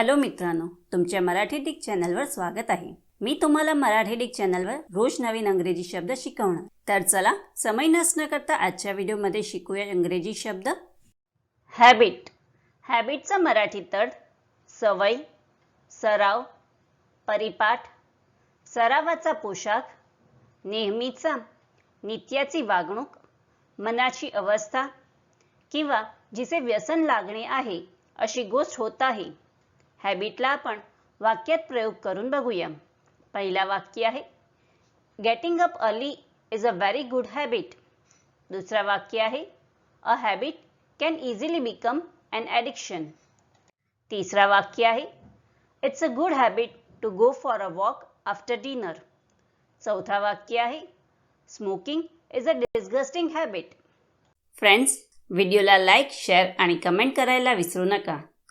Hello मित्रांनो तुमच्या Marathi Dick चॅनलवर स्वागत आहे. मी तुम्हाला मराठी डिक चॅनलवर रोज नवीन अंग्रेजी शब्द शिकवणार. तर चला समय नसणं करता आजच्या व्हिडिओमध्ये शिकूया इंग्रजी शब्द. हॅबिट हॅबिटचा मराठी तड सवय सराव परिपाठ सरावाचा पोशाख नेहमीचा नित्याची वागणूक मनाची अवस्था किंवा जिचे व्यसन लागणे आहे अशी गोष्ट होत आहे. हॅबिटला आपण वाक्यात प्रयोग करून बघूया. पहिला वाक्य आहे getting up early is a very good habit दुसरा वाक्य आहे a habit can easily become an addiction तिसरा वाक्य आहे it's a good habit to go for a walk after dinner चौथा वाक्य आहे smoking is a disgusting habit friends व्हिडिओला लाईक शेअर आणि कमेंट करायला विसरू नका.